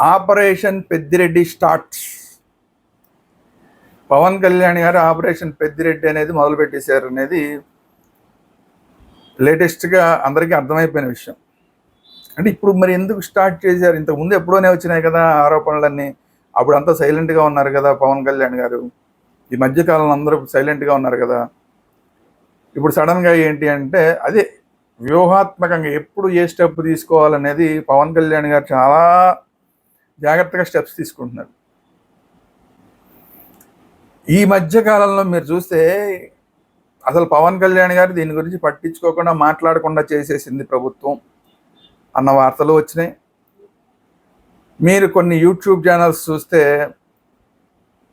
Operation Peddireddy starts. Pawan Kalyan గారు operation Peddireddy అనేది మొదలుపెట్టేశారు అనేది లేటెస్ట్గా అందరికీ అర్థమైపోయిన విషయం. అంటే ఇప్పుడు మరి ఎందుకు స్టార్ట్ చేశారు? ఇంతకుముందు ఎప్పుడోనే వచ్చినాయి కదా ఆరోపణలన్నీ. అప్పుడు అంతా సైలెంట్గా ఉన్నారు కదా పవన్ కళ్యాణ్ గారు. ఈ మధ్యకాలంలో అందరూ సైలెంట్గా ఉన్నారు కదా. ఇప్పుడు సడన్గా ఏంటి అంటే అదే వ్యూహాత్మకంగా ఎప్పుడు ఏ స్టెప్ తీసుకోవాలనేది పవన్ కళ్యాణ్ గారు చాలా జాగ్రత్తగా స్టెప్స్ తీసుకుంటున్నారు. ఈ మధ్య కాలంలో మీరు చూస్తే అసలు పవన్ కళ్యాణ్ గారు దీని గురించి పట్టించుకోకుండా మాట్లాడకుండా చేసేసింది ప్రభుత్వం అన్న వార్తలు వచ్చినాయి. మీరు కొన్ని యూట్యూబ్ ఛానల్స్ చూస్తే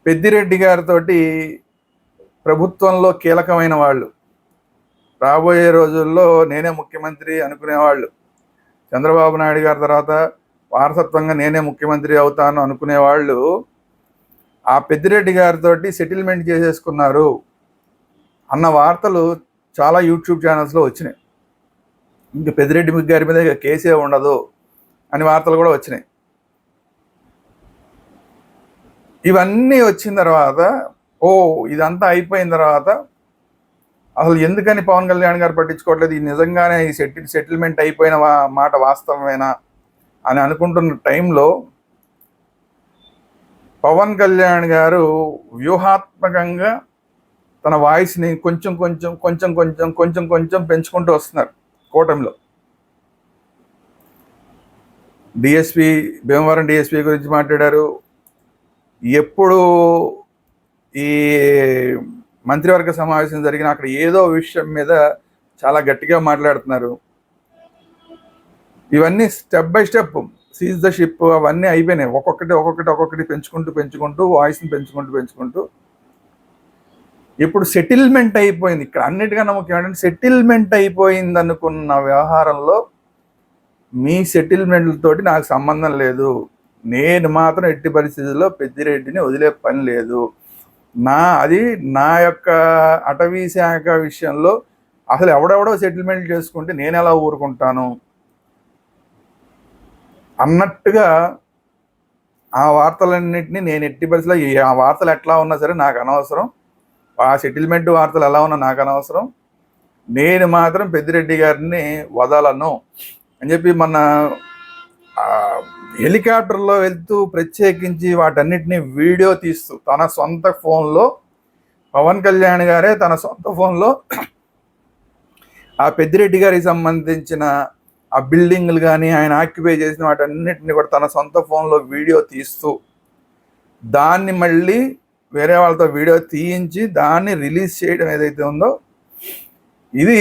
పెద్దిరెడ్డి గారితోటి ప్రభుత్వంలో కీలకమైన వాళ్ళు రాబోయే రోజుల్లో నేనే ముఖ్యమంత్రి అనుకునేవాళ్ళు. చంద్రబాబు నాయుడు గారి తర్వాత వారసత్వంగా నేనే ముఖ్యమంత్రి అవుతాను అనుకునే వాళ్ళు ఆ పెద్దిరెడ్డి గారితో సెటిల్మెంట్ చేసేసుకున్నారు అన్న వార్తలు చాలా యూట్యూబ్ ఛానల్స్లో వచ్చినాయి. ఇంక పెద్దిరెడ్డి గారి మీద ఇక కేసే ఉండదు అని వార్తలు కూడా వచ్చినాయి. ఇవన్నీ వచ్చిన తర్వాత ఓ ఇదంతా అయిపోయిన తర్వాత అసలు ఎందుకని పవన్ కళ్యాణ్ గారు పట్టించుకోవట్లేదు? ఇది నిజంగానే ఈ సెటిల్ సెటిల్మెంట్ అయిపోయిన మాట వాస్తవమేనా? అని అనుకుంటున్న టైంలో పవన్ కళ్యాణ్ గారు వ్యూహాత్మకంగా తన వాయిస్ని కొంచెం కొంచెం కొంచెం కొంచెం కొంచెం కొంచెం పెంచుకుంటూ వస్తున్నారు కూటమిలో. డిఎస్పి భీమవరం డిఎస్పి గురించి మాట్లాడారు. ఎప్పుడు ఈ మంత్రివర్గ సమావేశం జరిగిన అక్కడ ఏదో విషయం మీద చాలా గట్టిగా మాట్లాడుతున్నారు. ఇవన్నీ step by step seize the ship అవన్నీ అయిపోయినాయి. ఒక్కొక్కటి ఒక్కొక్కటి ఒక్కొక్కటి పెంచుకుంటూ పెంచుకుంటూ వాయిస్ని పెంచుకుంటూ పెంచుకుంటూ. ఇప్పుడు సెటిల్మెంట్ అయిపోయింది. ఇక్కడ అన్నిటికన్నా ముఖ్యం ఏంటంటే సెటిల్మెంట్ అయిపోయింది అనుకున్న వ్యవహారంలో మీ సెటిల్మెంట్లతోటి నాకు సంబంధం లేదు. నేను మాత్రం ఎట్టి పరిస్థితుల్లో పెద్దిరెడ్డిని వదిలే పని లేదు. నా అది నా యొక్క అటవీ శాఖ విషయంలో అసలు ఎవడెవడో సెటిల్మెంట్ చేసుకుంటే నేను ఎలా ఊరుకుంటాను? అన్నట్టుగా ఆ వార్తలన్నింటినీ నేను ఎట్టి పరిస్థితిలో ఆ వార్తలు ఎట్లా ఉన్నా సరే నాకు అనవసరం. ఆ సెటిల్మెంట్ వార్తలు ఎలా ఉన్నా నాకు అనవసరం. నేను మాత్రం పెద్దిరెడ్డి గారిని వదలను అని చెప్పి మన హెలికాప్టర్లో వెళ్తూ ప్రత్యేకించి వాటన్నిటిని వీడియో తీస్తూ తన సొంత ఫోన్లో పవన్ కళ్యాణ్ గారే తన సొంత ఫోన్లో ఆ పెద్దిరెడ్డి గారికి సంబంధించిన ఆ బిల్డింగ్లు కానీ ఆయన ఆక్యుపై చేసిన వాటన్నిటిని కూడా తన సొంత ఫోన్లో వీడియో తీస్తూ దాన్ని మళ్ళీ వేరే వాళ్ళతో వీడియో తీయించి దాన్ని రిలీజ్ చేయడం ఏదైతే ఉందో ఇది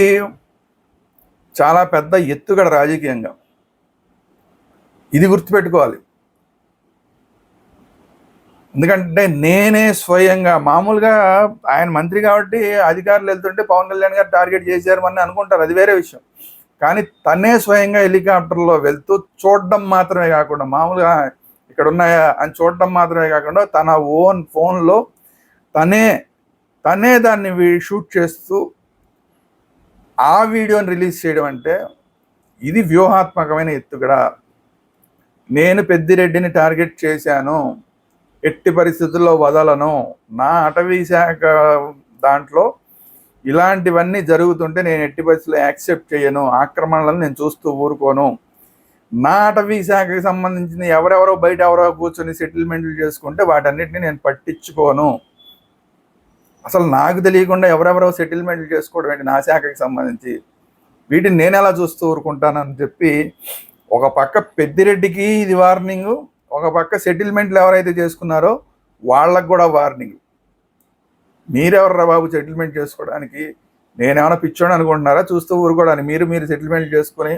చాలా పెద్ద ఎత్తుగడ రాజకీయంగా. ఇది గుర్తుపెట్టుకోవాలి. ఎందుకంటే నేనే స్వయంగా మామూలుగా ఆయన మంత్రి కాబట్టి అధికారులు వెళ్తుంటే పవన్ కళ్యాణ్ గారు టార్గెట్ చేశారు అని అనుకుంటారు. అది వేరే విషయం. కానీ తనే స్వయంగా హెలికాప్టర్లో వెళ్తూ చూడడం మాత్రమే కాకుండా మామూలుగా ఇక్కడ ఉన్నాయా అని చూడడం మాత్రమే కాకుండా తన ఓన్ ఫోన్లో తనే తనే దాన్ని షూట్ చేస్తూ ఆ వీడియోని రిలీజ్ చేయడం అంటే ఇది వ్యూహాత్మకమైన ఎత్తుగడ నేను పెద్దిరెడ్డిని టార్గెట్ చేశాను ఎట్టి పరిస్థితుల్లో వదలను. నా అటవీ శాఖ దాంట్లో ఇలాంటివన్నీ జరుగుతుంటే నేను ఎట్టి పరిస్థితుల్లో యాక్సెప్ట్ చేయను. ఆక్రమణలను నేను చూస్తూ ఊరుకోను. నా అటవీ శాఖకి సంబంధించిన ఎవరెవరో బయట ఎవరో కూర్చొని సెటిల్మెంట్లు చేసుకుంటే వాటన్నిటిని నేను పట్టించుకోను. అసలు నాకు తెలియకుండా ఎవరెవరో సెటిల్మెంట్లు చేసుకోవడం ఏంటి నా శాఖకి సంబంధించి? వీటిని నేను ఎలా చూస్తూ ఊరుకుంటానని చెప్పి ఒక పక్క పెద్దిరెడ్డికి ఇది వార్నింగ్ ఒక పక్క సెటిల్మెంట్లు ఎవరైతే చేసుకున్నారో వాళ్ళకు కూడా వార్నింగ్. మీరెవర్రా బాబు సెటిల్మెంట్ చేసుకోవడానికి? నేనేమైనా పిచ్చోని అనుకుంటున్నారా? చూస్తూ ఊరుకోవడానికి. మీరు మీరు సెటిల్మెంట్ చేసుకొని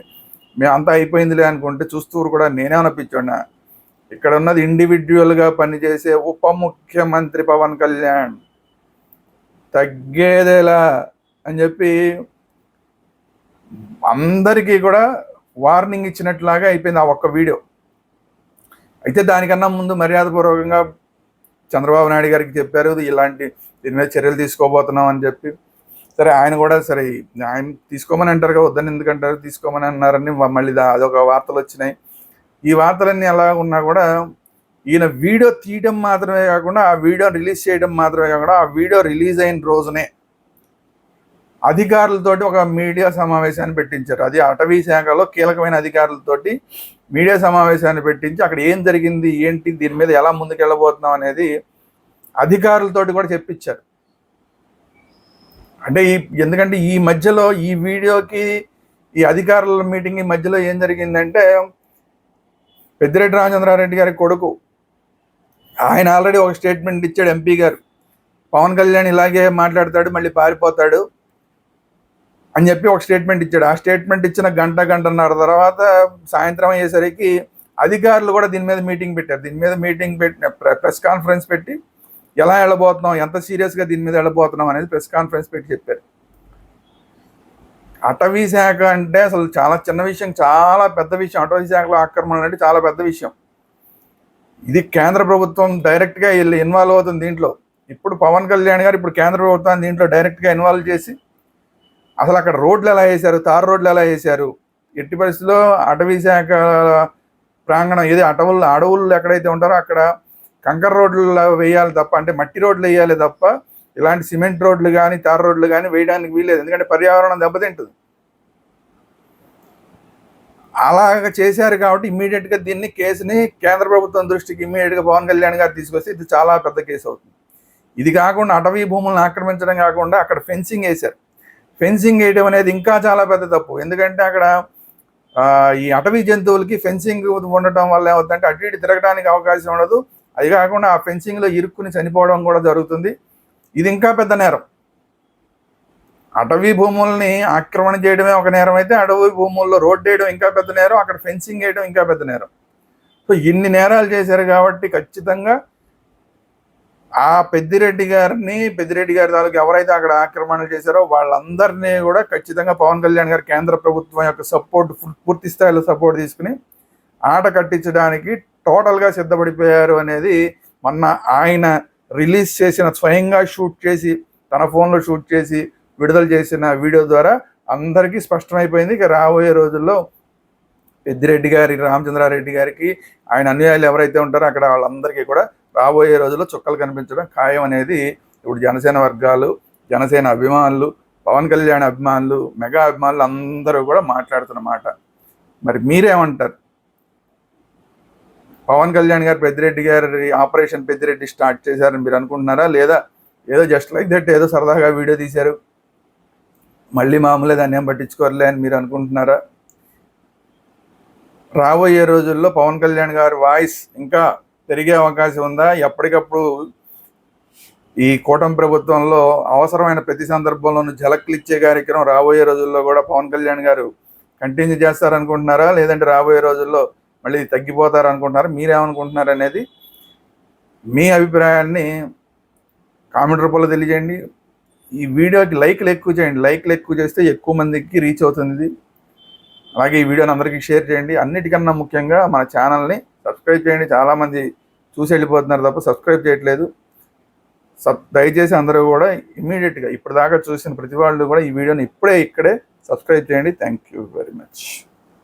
మేము అంతా అయిపోయిందిలే అనుకుంటే చూస్తూ ఊరుకోవడానికి నేనేమైనా పిచ్చోడినా? ఇక్కడ ఉన్నది ఇండివిజువల్గా పనిచేసే ఉప ముఖ్యమంత్రి పవన్ కళ్యాణ్. తగ్గేదేలా అని చెప్పి అందరికీ కూడా వార్నింగ్ ఇచ్చినట్లాగా అయిపోయింది ఆ ఒక్క వీడియో. అయితే దానికన్నా ముందు మర్యాదపూర్వకంగా చంద్రబాబు నాయుడు గారికి చెప్పారు ఇలాంటి దీని మీద చర్యలు తీసుకోబోతున్నాం అని చెప్పి. సరే ఆయన కూడా సరే ఆయన తీసుకోమని అంటారు కదా వద్దని ఎందుకంటారు? తీసుకోమని అన్నారని మళ్ళీ అదొక వార్తలు వచ్చినాయి. ఈ వార్తలన్నీ ఎలా ఉన్నా కూడా ఈయన వీడియో తీయడం మాత్రమే కాకుండా ఆ వీడియో రిలీజ్ చేయడం మాత్రమే కాకుండా ఆ వీడియో రిలీజ్ అయిన రోజునే అధికారులతోటి ఒక మీడియా సమావేశాన్ని పెట్టించారు. అది అటవీ శాఖలో కీలకమైన అధికారులతోటి మీడియా సమావేశాన్ని పెట్టించి అక్కడ ఏం జరిగింది ఏంటి దీని మీద ఎలా ముందుకు వెళ్ళబోతున్నాం అనేది అధికారులతోటి కూడా చెప్పించారు. అంటే ఈ ఎందుకంటే ఈ మధ్యలో ఈ వీడియోకి ఈ అధికారుల మీటింగ్ మధ్యలో ఏం జరిగిందంటే పెద్దిరెడ్డి రామచంద్రారెడ్డి గారి కొడుకు ఆయన ఆల్రెడీ ఒక స్టేట్మెంట్ ఇచ్చాడు ఎంపీ గారు. పవన్ కళ్యాణ్ ఇలాగే మాట్లాడతాడు మళ్ళీ పారిపోతాడు అని చెప్పి ఒక స్టేట్మెంట్ ఇచ్చాడు. ఆ స్టేట్మెంట్ ఇచ్చిన గంట గంటన్నర తర్వాత సాయంత్రం అయ్యేసరికి అధికారులు కూడా దీని మీద మీటింగ్ పెట్టారు. దీని మీద మీటింగ్ పెట్టిన ప్రెస్ కాన్ఫరెన్స్ పెట్టి ఎలా వెళ్ళబోతున్నాం ఎంత సీరియస్గా దీని మీద వెళ్ళబోతున్నాం అనేది ప్రెస్ కాన్ఫరెన్స్ పెట్టి చెప్పారు. అటవీ శాఖ అంటే అసలు చాలా చిన్న విషయం చాలా పెద్ద విషయం. అటవీ శాఖలో ఆక్రమణ అంటే చాలా పెద్ద విషయం. ఇది కేంద్ర ప్రభుత్వం డైరెక్ట్గా వెళ్ళి ఇన్వాల్వ్ అవుతుంది దీంట్లో. ఇప్పుడు పవన్ కళ్యాణ్ గారు ఇప్పుడు కేంద్ర ప్రభుత్వాన్ని దీంట్లో డైరెక్ట్గా ఇన్వాల్వ్ చేసి అసలు అక్కడ రోడ్లు ఎలా వేశారు తారు రోడ్లు ఎలా వేశారు ఎట్టి పరిస్థితుల్లో అటవీ శాఖ ప్రాంగణం ఏది అటవులు అడవులు ఎక్కడైతే ఉంటారో అక్కడ కంకర రోడ్లు వేయాలి తప్ప అంటే మట్టి రోడ్లు వేయాలి తప్ప ఇలాంటి సిమెంట్ రోడ్లు కానీ తార రోడ్లు కానీ వేయడానికి వీలేదు ఎందుకంటే పర్యావరణం దెబ్బతింటుంది. అలాగ చేశారు కాబట్టి ఇమ్మీడియట్గా దీన్ని కేసుని కేంద్ర ప్రభుత్వం దృష్టికి ఇమ్మీడియట్గా పవన్ కళ్యాణ్ గారు తీసుకొస్తే ఇది చాలా పెద్ద కేసు అవుతుంది. ఇది కాకుండా అటవీ భూములను ఆక్రమించడం కాకుండా అక్కడ ఫెన్సింగ్ వేశారు. ఫెన్సింగ్ వేయడం అనేది ఇంకా చాలా పెద్ద తప్పు. ఎందుకంటే అక్కడ ఈ అటవీ జంతువులకి ఫెన్సింగ్ ఉండటం వల్ల ఏమవుతుందంటే అటు ఇటు తిరగడానికి అవకాశం ఉండదు. అది కాకుండా ఆ ఫెన్సింగ్లో ఇరుక్కుని చనిపోవడం కూడా జరుగుతుంది. ఇది ఇంకా పెద్ద నేరం. అటవీ భూముల్ని ఆక్రమణ చేయడమే ఒక నేరం అయితే అటవీ భూముల్లో రోడ్ వేయడం ఇంకా పెద్ద నేరం అక్కడ ఫెన్సింగ్ వేయడం ఇంకా పెద్ద నేరం. సో ఇన్ని నేరాలు చేశారు కాబట్టి ఖచ్చితంగా ఆ పెద్దిరెడ్డి గారిని పెద్దిరెడ్డి గారి తాలూకు ఎవరైతే అక్కడ ఆక్రమణలు చేశారో వాళ్ళందరినీ కూడా ఖచ్చితంగా పవన్ కళ్యాణ్ గారు కేంద్ర ప్రభుత్వం యొక్క సపోర్ట్ పూర్తి స్థాయిలో సపోర్ట్ తీసుకుని ఆట కట్టించడానికి టోటల్గా సిద్ధపడిపోయారు అనేది మొన్న ఆయన రిలీజ్ చేసిన స్వయంగా షూట్ చేసి తన ఫోన్లో షూట్ చేసి విడుదల చేసిన వీడియో ద్వారా అందరికీ స్పష్టమైపోయింది. ఇక రాబోయే రోజుల్లో పెద్దిరెడ్డి గారి రామచంద్రారెడ్డి గారికి ఆయన అనుయాయులు ఎవరైతే ఉంటారో అక్కడ వాళ్ళందరికీ కూడా రాబోయే రోజుల్లో చుక్కలు కనిపించడం ఖాయం అనేది ఇప్పుడు జనసేన వర్గాలు జనసేన అభిమానులు పవన్ కళ్యాణ్ అభిమానులు మెగా అభిమానులు అందరూ కూడా మాట్లాడుతున్నమాట మరి మీరేమంటారు? పవన్ కళ్యాణ్ గారు పెద్దిరెడ్డి గారి ఆపరేషన్ పెద్దిరెడ్డి స్టార్ట్ చేశారని మీరు అనుకుంటున్నారా? లేదా ఏదో జస్ట్ లైక్ దట్ ఏదో సరదాగా వీడియో తీశారు. మళ్ళీ మామూలే దాన్ని ఏం పట్టించుకోరలే అని మీరు అనుకుంటున్నారా? రాబోయే రోజుల్లో పవన్ కళ్యాణ్ గారి వాయిస్ ఇంకా పెరిగే అవకాశం ఉందా? ఎప్పటికప్పుడు ఈ కూటమి ప్రభుత్వంలో అవసరమైన ప్రతి సందర్భంలోనూ ఝలక్లు ఇచ్చే కార్యక్రమం రాబోయే రోజుల్లో కూడా పవన్ కళ్యాణ్ గారు కంటిన్యూ చేస్తారనుకుంటున్నారా? లేదంటే రాబోయే రోజుల్లో మళ్ళీ తగ్గిపోతారు అనుకుంటున్నారు మీరేమనుకుంటున్నారు అనేది మీ అభిప్రాయాన్ని కామెంట్ రూపంలో తెలియజేయండి. ఈ వీడియోకి లైక్లు ఎక్కువ చేయండి. లైక్లు ఎక్కువ చేస్తే ఎక్కువ మందికి రీచ్ అవుతుంది. అలాగే ఈ వీడియోని అందరికీ షేర్ చేయండి. అన్నిటికన్నా ముఖ్యంగా మన ఛానల్ని సబ్స్క్రైబ్ చేయండి. చాలామంది చూసి వెళ్ళిపోతున్నారు తప్ప సబ్స్క్రైబ్ చేయట్లేదు. సబ్ దయచేసి అందరూ కూడా ఇమీడియట్గా ఇప్పటిదాకా చూసిన ప్రతి వాళ్ళు కూడా ఈ వీడియోని ఇప్పుడే ఇక్కడే సబ్స్క్రైబ్ చేయండి. Thank you very much.